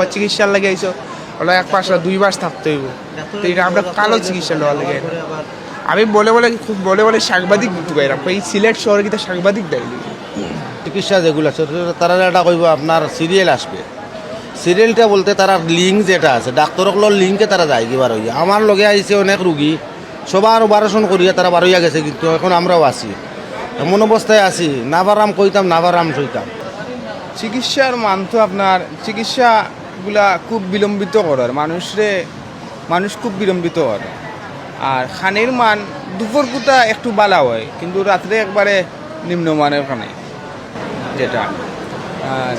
বা চিকিৎসার লাগে আইসো ওরা এক পাঁচ দুই মাস থাকতে হইব। তো এটা আমরা কালো চিকিৎসা লওয়ার লাগে। আমি বলে বলে খুব বলে বলে সাংবাদিক ঢুকাইলাম। এই সিলেট শহরে কিন্তু সাংবাদিক দেয় চিকিৎসা যেগুলো আছে তারা এটা কইব আপনার সিরিয়াল আসবে। সিরিয়ালটা বলতে তারা লিঙ্ক যেটা আছে ডাক্তারগুলোর লিঙ্কে তারা যায় কি বার হইয়া। আমার লগে আইছে অনেক রুগী সবার অপারেশন করিয়া তারা বারইয়া গেছে কিন্তু এখন আমরাও আছি। এমন অবস্থায় আছি নাবারাম কইতাম নাবারাম সইতাম। চিকিৎসার মান তো আপনার চিকিৎসাগুলা খুব বিলম্বিত করার মানুষরে, মানুষ খুব বিলম্বিত করে। আর খানের মান দুপুর কুটা একটু বালা হয়, কিন্তু রাত্রে একবারে নিম্নমানের খানে, যেটা। আর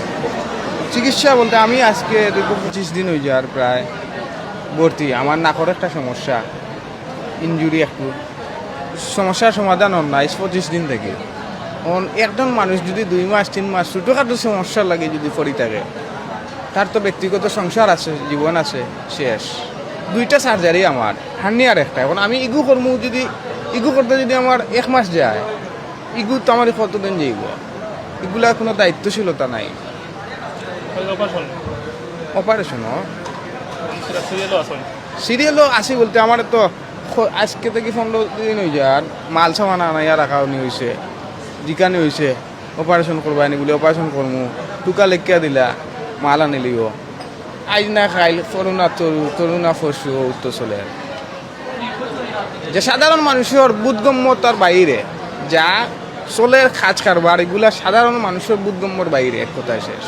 চিকিৎসা বলতে আমি আজকে দীর্ঘ পঁচিশ দিন হয়ে যাওয়ার প্রায় ভর্তি। আমার নাকর একটা সমস্যা ইনজুরি একটু। সমস্যার সমাধান হন না পঁচিশ দিন থেকে। একজন মানুষ যদি দুই মাস, তিন মাস ছোটোখাটো সমস্যা লাগে যদি পড়ি থাকে তার তো ব্যক্তিগত সংসার আছে জীবন আছে শেষ। দুইটা সার্জারি আমার হান্নি আর একটা। এখন আমি ইগু করব যদি ইগু করতে যদি আমার এক মাস যায় ইগু তো আমার কতদিন যাইব এগুলা কোনো দায়িত্বশীলতা নাই। অপারেশনও সিরিয়ালও আছে। বলতে আমার তো আজকে থেকে পনেরো দিন হয়ে যায় আর মাল সামান আনাইয়া রাখা নি হয়েছে জিকানি হয়েছে অপারেশন করবা আনি বলে অপারেশন করমু। টুকা লেখিয়া দিলা। মাল আনিলিও আইজ না খাইল করুণা তরু তরুণা ফসু উত্তর চলে যে সাধারণ মানুষের বুদ্ধগম্যতার বাইরে, যা চলের খাজ কারবার, এগুলা সাধারণ মানুষের বুদ্ধগম্যর বাইরে, এক কথায় শেষ।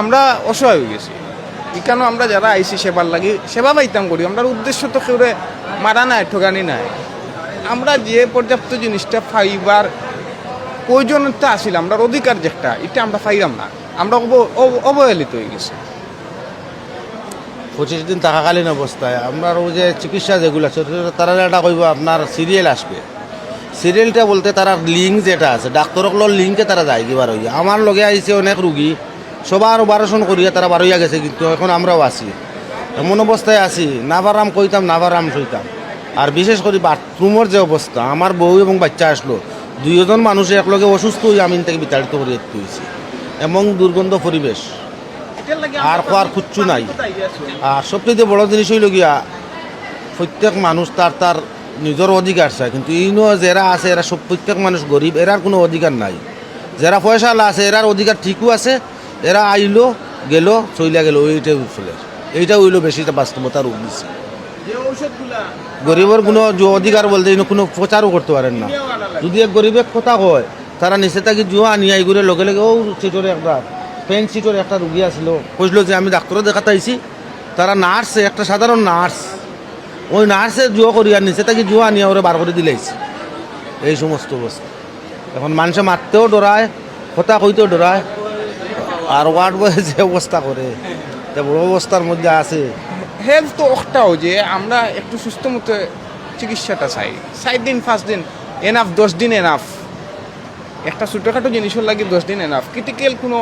আমরা অসহায় হয়ে গেছি। এখানে আমরা যারা আইসি সেবার লাগি, সেবা পাইতাম করি আমরা উদ্দেশ্য তো কেউ মারা নাই ঠোকানি নাই। আমরা যে পর্যাপ্ত জিনিসটা ফাইবার প্রয়োজনীয়তা আসিল আমরা অধিকার যেটা এটা আমরা পাইলাম না। আমরা অব- অব- অবহেলিত হয়ে গেছি। পঁচিশ দিন থাকাকালীন অবস্থায় আপনার ওই যে চিকিৎসা যেগুলো আছে তারা এটা কইব, আপনার সিরিয়াল আসবে। সিরিয়ালটা বলতে তারা লিঙ্ক যেটা আছে ডাক্তারগুলোর লিঙ্কে তারা যায় কি বার হইয়া আমার লগে আইছে অনেক রুগী, সবার অপারেশন করিয়া তারা বারইয়া গেছে, কিন্তু এখন আমরাও আছি। এমন অবস্থায় আছি নাবারাম কইতাম নাবারাম সইতাম। আর বিশেষ করে বাথরুমের যে অবস্থা, আমার বউ এবং বাচ্চা আসলো, দুইজন মানুষ একলগে অসুস্থ হয়ে আমি থেকে বিতাড়িত করে হয়েছি এবং দুর্গন্ধ পরিবেশ। আর খোয়ার খুচ্ছু নাই। আর সবচেয়ে বড় জিনিস হইল গিয়া প্রত্যেক মানুষ তার তার নিজের অধিকার চায়। কিন্তু ইনো যারা আছে এরা সব প্রত্যেক মানুষ গরিব এরার কোনো অধিকার নাই। যারা পয়সাওয়ালা আছে এরার অধিকার ঠিকও আছে। এরা আইলো গেল চইলা গেল এইটাই চলে। এইটা হইল বেশি বাস্তবতা রূপ দিচ্ছে গরিবের কোনো অধিকার বলতে কোনো প্রচারও করতে পারেন না। যদি এক গরিবের কথা কয় তারা নিচে থাকি জুয়া নিয়ে আইগুড়ে লগে লগে, ও সিটরে একটা পেন সিটর একটা রুগী আসলো কইছিল যে আমি ডাক্তারও দেখাতে আইছি তারা নার্স একটা সাধারণ নার্স ওই নার্সে জুয়া করি আর নিচে থাকি জুয়া নিয়ে ওরা বার করে দিলাইছে এই সমস্ত অবস্থা এখন মানুষে মারতেও ডরায় কথা কইতেও ডরায় আর ওয়ার্ড বয়ে যে অবস্থা করে বড় অবস্থার মধ্যে আছে। হেলথ তো একটাও যে, আমরা একটু সুস্থ মতো চিকিৎসাটা চাই। সাত দিন, পাঁচ দিন এনাফ দশ দিন এনাফ একটা ছোটোখাটো জিনিসের লাগে দশ দিন এনাফ ক্রিটিক্যাল কোনো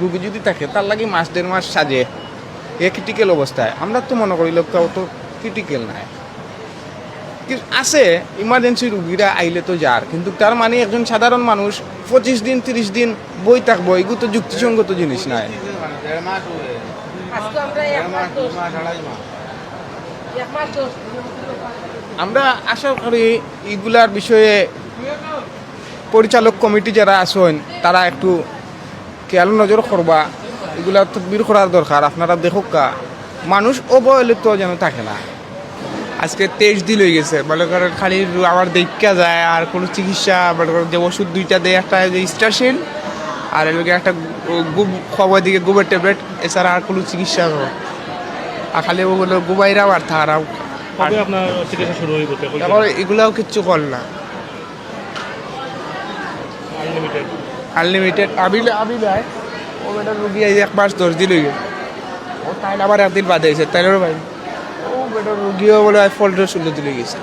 রুগী যদি থাকে তার লাগে মাস দেড় মাস সাজে। এ ক্রিটিক্যাল অবস্থায়। আমরা তো মনে করি লোক অত ক্রিটিক্যাল নাই। আছে ইমার্জেন্সি রুগীরা আইলে তো যার। কিন্তু তার মানে একজন সাধারণ মানুষ পঁচিশ দিন তিরিশ দিন বই থাকব এগুলো তো যুক্তিসঙ্গত জিনিস নাই আমরা আশা করি এগুলার বিষয়ে পরিচালক কমিটি যারা আছেন তারা একটু খেয়াল নজর করবা। এগুলা তদবির করার দরকার আপনারা দেখুক কা মানুষ অবহেলিত যেন থাকে না। আজকে তেইশ দিন হয়ে গেছে বলে করেন খালি আবার দেখা যায় আর কোনো চিকিৎসা বলে করেন যে ওষুধ দুইটা দেয় একটা স্টারশিল আর এগুলোকে একটা গুব খবর দিকে গোবের ট্যাবলেট এছাড়া আর কোনো চিকিৎসা আর খালি ওগুলো গুবাইরাও আর তারপরে এগুলাও কিচ্ছু কর না। আনলিমিটেড আনলিমিটেড আবিল আবিল আয় ও বেটার রুগী এই এক মাস দশ দিন হয়ে ও তাই আবার একদিন বাদে হয়েছে তাইলেও ভাই ও বেটার রুগীও বলে ফল্টের ষোলো দিন হয়ে গেছে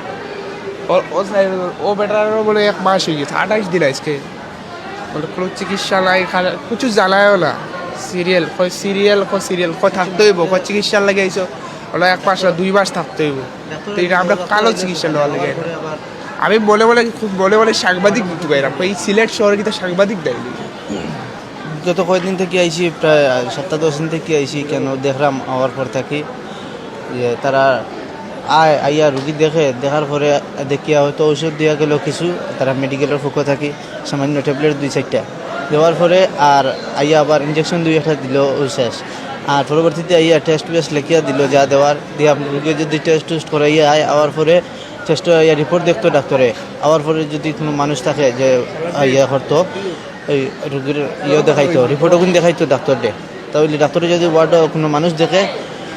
ও ও সাইড- ও বেটারও বলে এক মাস হয়ে গেছে আঠাইশ দিন আজকে বলে কোনো চিকিৎসা নাই খালা কিছু জানায়ও না সিরিয়াল কয় সিরিয়াল কয় সিরিয়াল কয় থাকতে হইব কয় চিকিৎসার লাগে আইসো ওরা এক মাস দুই মাস থাকতে হইব আমরা কালো চিকিৎসা নেওয়ার লাগে আমি বলে বলে খুব বলে বলে সাংবাদিক এই সিলেট শহরে কিন্তু সাংবাদিক দেয় গত কয়েকদিন থেকে আইছি, প্রায় সপ্তাহ দশ দিন থেকে আইছি, কেন দেখলাম আওয়ার পর থাকি যে তারা আয়, আইয়া রুগী দেখে, দেখার পরে দেখিয়া হয়তো ঔষধ দেওয়া গেল কিছু, তারা মেডিকেলের পক্ষ থাকি, সামান্য ট্যাবলেট দুই, চারটা। দেওয়ার পরে আর আইয়া আবার ইঞ্জেকশন দুই, একটা দিল শেষ। আর পরবর্তীতে আইয়া টেস্ট বেস্ট লেখিয়া দিল যা দেওয়ার, দিয়ে রুগী যদি টেস্ট টেস্ট করাইয়া আয়, আওয়ার পরে টেস্ট ইয়া রিপোর্ট দেখতো ডাক্তারে। আওয়ার পরে যদি কোনো মানুষ থাকে যে ইয়া করতো, এই রুগীর ইয়ে দেখাইতো রিপোর্টও কিন্তু দেখাইতো ডাক্তারদের। তাহলে ডাক্তারে যদি ওয়ার্ড কোনো মানুষ দেখে,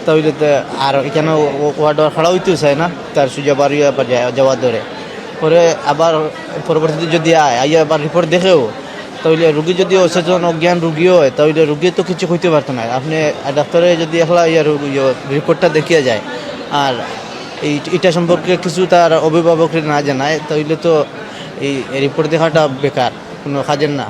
তাহলে তো আর এখানে ওয়ার্ড খাড়া হইতেও চায় না, তার সুযোগ ইয়ে যাওয়ার ধরে। পরে আবার পরবর্তীতে যদি আয় আইয়া আবার রিপোর্ট দেখেও, তাহলে রুগী যদি অসচেতন অজ্ঞান রুগীও হয়, তাহলে রুগী তো কিছু হইতে পারতো না। আপনি ডাক্তারে যদি একলা ইয়া রিপোর্টটা দেখিয়ে যায়, আর এই এটা সম্পর্কে কিছু তার অভিভাবকরা না জানায় তাহলে তো এই রিপোর্ট দেখাটা বেকার, কোনো কাজের না।